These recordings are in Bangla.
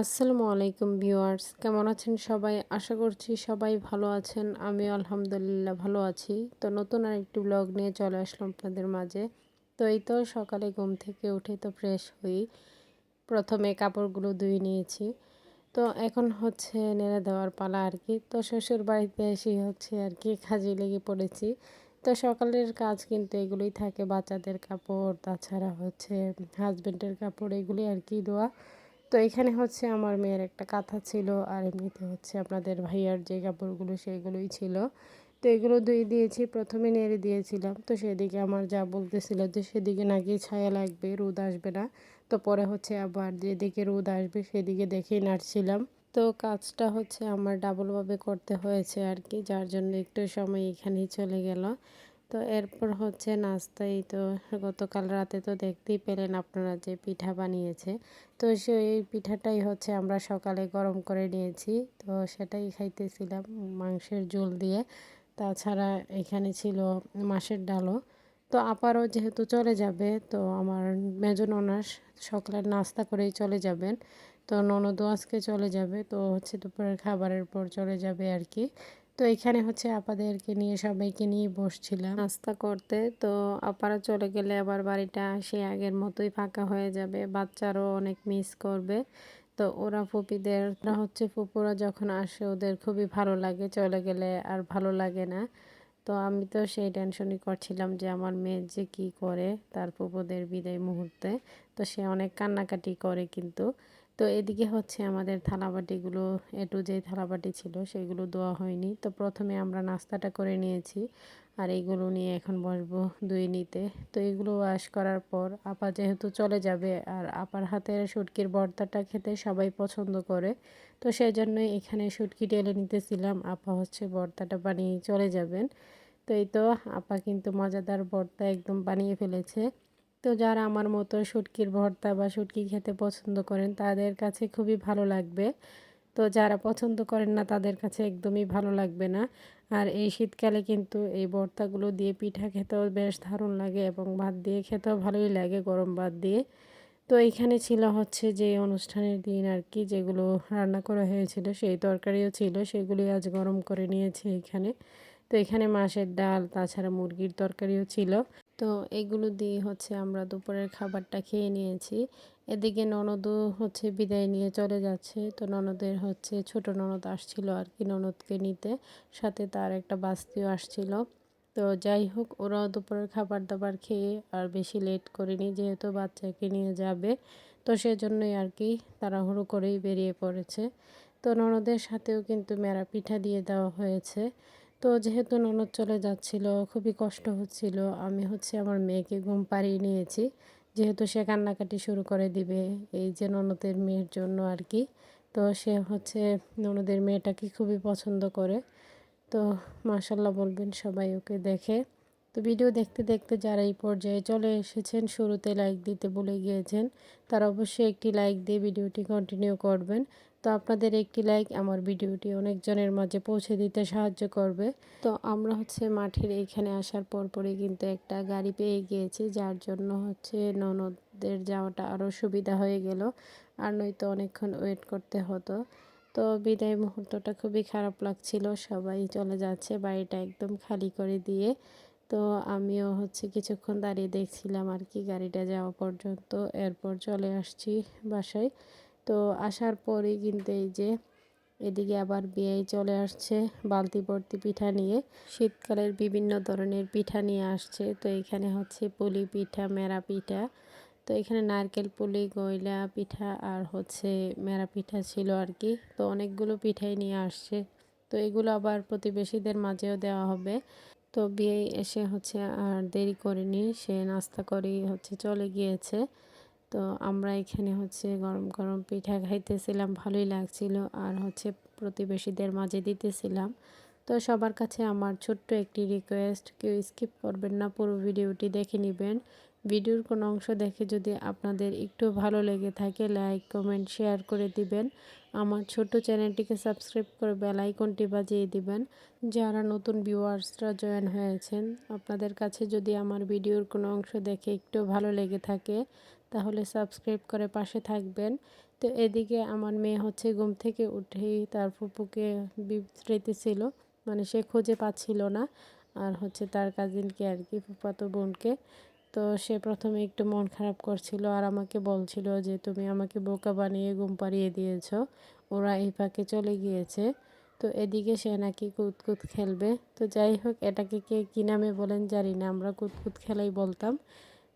আসসালামু আলাইকুম ভিউয়ার্স, কেমন আছেন সবাই? আশা করছি সবাই ভালো আছেন। আমি আলহামদুলিল্লাহ ভালো আছি। তো নতুন আরেকটি ব্লগ নিয়ে চলে আসলাম আপনাদের মাঝে। তো এই তো সকালে ঘুম থেকে উঠে তো ফ্রেশ হই। প্রথমে কাপড়গুলো ধুয়ে নিয়েছি। তো এখন হচ্ছে নেড়ে দেওয়ার পালা আর কি। তো শ্বশুর বাড়িতে এসে হচ্ছে আর কি কাজে লেগে পড়েছি। তো সকালের কাজ কিন্তু এগুলোই থাকে। বাচ্চাদের কাপড়, তাছাড়া হচ্ছে হাজব্যান্ডের কাপড় এগুলি আর কি দেওয়া। তো এখানে হচ্ছে আমার মেয়ের একটা কাঁথা ছিল আর এমনিতে হচ্ছে আপনাদের ভাইয়ার যে কাপড়গুলো সেইগুলোই ছিল। তো এগুলো ধুয়ে দিয়েছি, প্রথমে নেড়ে দিয়েছিলাম। তো সেদিকে আমার যা বলতেছিল যে সেদিকে নাকি ছায়া লাগবে, রোদ আসবে না। তো পরে হচ্ছে আবার যেদিকে রোদ আসবে সেদিকে দেখেই নাড়ছিলাম। তো কাজটা হচ্ছে আমার ডাবলভাবে করতে হয়েছে আর কি, যার জন্য একটু সময় এখানেই চলে গেল। তো এরপর হচ্ছে নাস্তায় তো গতকাল রাতে তো দেখতেই পেলেন আপনারা যে পিঠা বানিয়েছে। তো সেই পিঠাটাই হচ্ছে আমরা সকালে গরম করে নিয়েছি। তো সেটাই খাইতেছিলাম মাংসের ঝোল দিয়ে। তাছাড়া এখানে ছিল মাছের ডালও। তো আপারও যেহেতু চলে যাবে, তো আমার মেজন ননাস সকালের নাস্তা করেই চলে যাবেন। তো ননদও আজকে চলে যাবে, তো হচ্ছে দুপুরের খাবারের পর চলে যাবে আর কি। তো এখানে হচ্ছে আপাদেরকে নিয়ে, সবাইকে নিয়ে বসছিলাম। নাস্তা করতে। তো আপারা চলে গেলে আবার বাড়িটা সে আগের মতোই ফাঁকা হয়ে যাবে। বাচ্চারও অনেক মিস করবে। তো ওরা ফুপিদের হচ্ছে ফুপুরা যখন আসে, ওদের খুবই ভালো লাগে। চলে গেলে আর ভালো লাগে না। তো আমি তো সেই টেনশনই করছিলাম যে আমার মেয়ে যে কী করে, তার ফুপুদের বিদায় মুহূর্তে। তো সে অনেক কান্নাকাটি করে কিন্তু। তো এদিকে হচ্ছে আমাদের থালাবাটিগুলো এটু যেই থালাবাটি ছিল, সেগুলো দেওয়া হয়নি। তো প্রথমে আমরা নাস্তাটা করে নিয়েছি আর এইগুলো নিয়ে এখন বসবো দুই নিতে তো এগুলো ওয়াশ করার পর আপা যেহেতু চলে যাবে আর আপার হাতের শুটকির ভর্তাটা খেতে সবাই পছন্দ করে, তো সেই জন্যই এখানে শুটকি টেলে নিতেছিলাম। আপা হচ্ছে ভর্তাটা বানিয়ে চলে যাবেন। তো এই তো, আপা কিন্তু মজাদার ভর্তা একদম বানিয়ে ফেলেছে। তো যারা আমার মতো শুটকির ভর্তা বা শুটকি খেতে পছন্দ করেন, তাদের কাছে খুবই ভালো লাগবে। তো যারা পছন্দ করেন না, তাদের কাছে একদমই ভালো লাগবে না। আর এই শীতকালে কিন্তু এই ভর্তাগুলো দিয়ে পিঠা খেতেও বেশ দারুণ লাগে এবং ভাত দিয়ে খেতেও ভালোই লাগে গরম ভাত দিয়ে। তো এইখানে ছিল হচ্ছে যে অনুষ্ঠানের দিন আর কি, যেগুলো রান্না করা হয়েছিল, সেই তরকারিও ছিল, সেগুলি আজ গরম করে নিয়েছে এখানে। তো এখানে মাছের ডাল, তাছাড়া মুরগির তরকারিও ছিল। তো এগুলো দিয়ে হচ্ছে আমরা দুপুরের খাবারটা খেয়ে নিয়েছি। এদিকে ননদও হচ্ছে বিদায় নিয়ে চলে যাচ্ছে। তো ননদের হচ্ছে ছোট ননদ আসছিল আর কি ননদকে নিতে। সাথে তার একটা বাস্তিও আসছিল। তো যাই হোক, ওরাও দুপুরের খাবার দাবার খেয়ে আর বেশি লেট করেনি যেহেতু বাচ্চাকে নিয়ে যাবে। তো সেজন্যই আর কি তাড়াহুড়ো করেই বেরিয়ে পড়েছে। তো ননদের সাথেও কিন্তু মেরা পিঠা দিয়ে দেওয়া হয়েছে। তো যেহেতু ননদ চলে যাচ্ছিল, খুবই কষ্ট হচ্ছিল, আমি হচ্ছে আমার মেয়েকে ঘুম পাড়িয়ে নিয়েছি। যেহেতু সে কান্নাকাটি শুরু করে দিবে, এই যে ননদের মেয়ের জন্য আর কি, তো সে হচ্ছে ননদের মেয়েটাকে খুবই পছন্দ করে। তো মাশাল্লাহ বলবেন সবাই ওকে দেখে। তো ভিডিও দেখতে দেখতে যারা এই পর্যায়ে চলে এসেছেন, শুরুতে লাইক দিতে বলে গিয়েছেন, তারা অবশ্যই একটি লাইক দিয়ে ভিডিওটি কন্টিনিউ করবেন। তো আপনাদের একটি লাইক আমার ভিডিওটি অনেকজনের মাঝে পৌঁছে দিতে সাহায্য করবে। তো আমরা হচ্ছে মাঠের এইখানে আসার পরপরই কিন্তু একটা গাড়ি পেয়ে গিয়েছি, যার জন্য হচ্ছে ননদদের যাওয়াটা আরও সুবিধা হয়ে গেল। আর নয়তো অনেকক্ষণ ওয়েট করতে হতো। তো বিদায় মুহূর্তটা খুবই খারাপ লাগছিল, সবাই চলে যাচ্ছে বাড়িটা একদম খালি করে দিয়ে। তো আমিও হচ্ছে কিছুক্ষণ দাঁড়িয়ে দেখছিলাম আর কি গাড়িটা যাওয়া পর্যন্ত। এরপর চলে আসছি বাসায়। তো আসার পরেই কিন্তু এই যে এদিকে আবার বিয়ে চলে আসছে বালতি ভর্তি পিঠা নিয়ে। শীতকালের বিভিন্ন ধরনের পিঠা নিয়ে আসছে। তো এখানে হচ্ছে পুলি পিঠা, মেরা পিঠা। তো এখানে নারকেল পুলি, গয়লা পিঠা আর হচ্ছে মেরা পিঠা ছিল আর কি। তো অনেকগুলো পিঠাই নিয়ে আসছে। তো এগুলো আবার প্রতিবেশীদের মাঝেও দেওয়া হবে। তো বিয়ে এসে হচ্ছে আর দেরি করেনি। সে নাস্তা করেই হচ্ছে চলে গিয়েছে। তো আমরা এখানে হচ্ছে গরম গরম পিঠা খাইতেছিলাম, ভালোই লাগছিল। আর হচ্ছে প্রতিবেশীদের মাঝে দিতেছিলাম। তো সবার কাছে আমার ছোট্ট একটি রিকোয়েস্ট কেউ স্কিপ করবেন না, পুরো ভিডিওটি দেখে নেবেন। ভিডিওর কোনো অংশ দেখে যদি আপনাদের একটু ভালো লেগে থাকে লাইক কমেন্ট শেয়ার করে দিবেন। আমার ছোট চ্যানেলটিকে সাবস্ক্রাইব করে বেল আইকনটি বাজিয়ে দিবেন। যারা নতুন ভিউয়ার্সরা জয়েন হয়েছেন, আপনাদের কাছে যদি আমার ভিডিওর কোনো অংশ দেখে একটু ভালো লেগে থাকে তাহলে সাবস্ক্রাইব করে পাশে থাকবেন। তো এদিকে আমার মেয়ে হচ্ছে ঘুম থেকে উঠেই তার ফুপুকে বিবৃতিছিল মানে সে খুঁজে পাচ্ছিল না। আর হচ্ছে তার কাজিনকে আর কি, ফুফাতো বোনকে। তো সে প্রথমে একটু মন খারাপ করছিল আর আমাকে বলছিল যে, তুমি আমাকে বোকা বানিয়ে ঘুম পাড়িয়ে দিয়েছ, ওরা এই পাকে চলে গিয়েছে। তো এদিকে সে নাকি কুতকুত খেলবে। তো যাই হোক, এটাকে কে কী নামে বলেন জানি না, আমরা কুতকুত খেলাই বলতাম।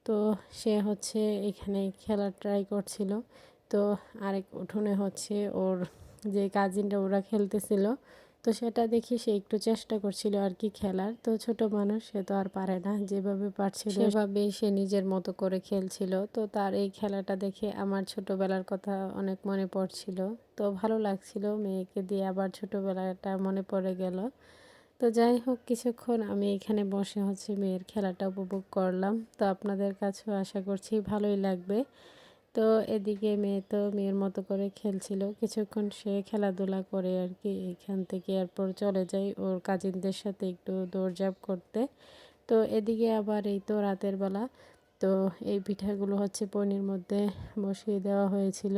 তো সে হচ্ছে এখানে খেলার ট্রাই করছিল। তো আরেক উঠোনে হচ্ছে ওর যে কাজিনরা ওরা খেলতেছিল, তো সেটা দেখি সে একটু চেষ্টা করছিল আর কি খেলার। তো ছোট মানুষ, সে তো আর পারে না, যেভাবে পারছিল সেভাবে সে নিজের মতো করে খেলছিল। তো তার এই খেলাটা দেখে আমার ছোটবেলার কথা অনেক মনে পড়ছিল। তো ভালো লাগছিল, মেয়েকে দিয়ে আবার ছোটবেলাটা মনে পড়ে গেল। তো যাই হোক, কিছুক্ষণ আমি এখানে বসে হচ্ছে মেয়ের খেলাটা উপভোগ করলাম। তো আপনাদের কাছেও আশা করছি ভালোই লাগবে। তো এদিকে মেয়ে তো মেয়ের মতো করে খেলছিল। কিছুক্ষণ সে খেলাধুলা করে আর কি, এখান থেকে এরপর চলে যায় ওর কাজিনদের সাথে একটু দৌড়ঝাঁপ করতে। তো এদিকে আবার এই তো রাতের বেলা। তো এই পিঠাগুলো হচ্ছে পনির মধ্যে বসিয়ে দেওয়া হয়েছিল।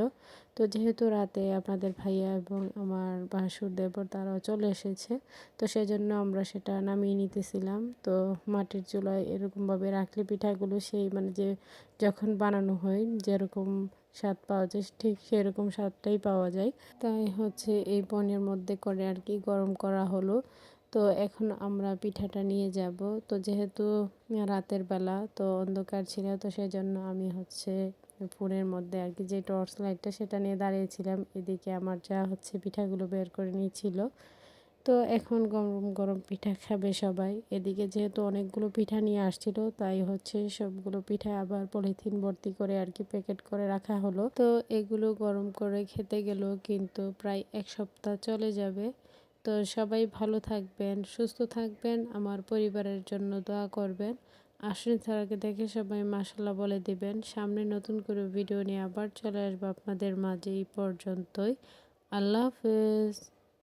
তো যেহেতু রাতে আপনাদের ভাইয়া এবং আমার ভাসুর দেবর তারাও চলে এসেছে, তো সেজন্য আমরা সেটা নামিয়ে নিতেছিলাম। তো মাটির চুলায় এরকমভাবে রাখলে পিঠাগুলো সেই মানে যে যখন বানানো হয় যেরকম স্বাদ পাওয়া যায় ঠিক সেরকম স্বাদটাই পাওয়া যায়। তাই হচ্ছে এই পনির মধ্যে করে আর কি গরম করা হলো। তো এখন আমরা পিঠাটা নিয়ে যাব। তো যেহেতু রাতের বেলা, তো অন্ধকার ছিল, তো সেজন্য আমি হচ্ছে ফোনের মধ্যে আর কি যে টর্চ লাইটটা সেটা নিয়ে দাঁড়িয়েছিলাম। এদিকে আমার যা হচ্ছে পিঠাগুলো বের করে নিয়েছিল। তো এখন গরম গরম পিঠা খাবে সবাই। এদিকে যেহেতু অনেকগুলো পিঠা নিয়ে আসছিল, তাই হচ্ছে সবগুলো পিঠা আবার পলিথিন ভর্তি করে আর কি প্যাকেট করে রাখা হলো। তো এগুলো গরম করে খেতে গেলেও কিন্তু প্রায় এক সপ্তাহ চলে যাবে। তো সবাই ভালো থাকবেন, সুস্থ থাকবেন, আমার পরিবারের জন্য দোয়া করবেন। আসলে ছাড়াকে দেখে সবাই মাসাল্লাহ বলে দিবেন। সামনে নতুন করে ভিডিও নিয়ে আবার চলে আসব আপনাদের মাঝে এই পর্যন্তই। আল্লাহ হাফেজ।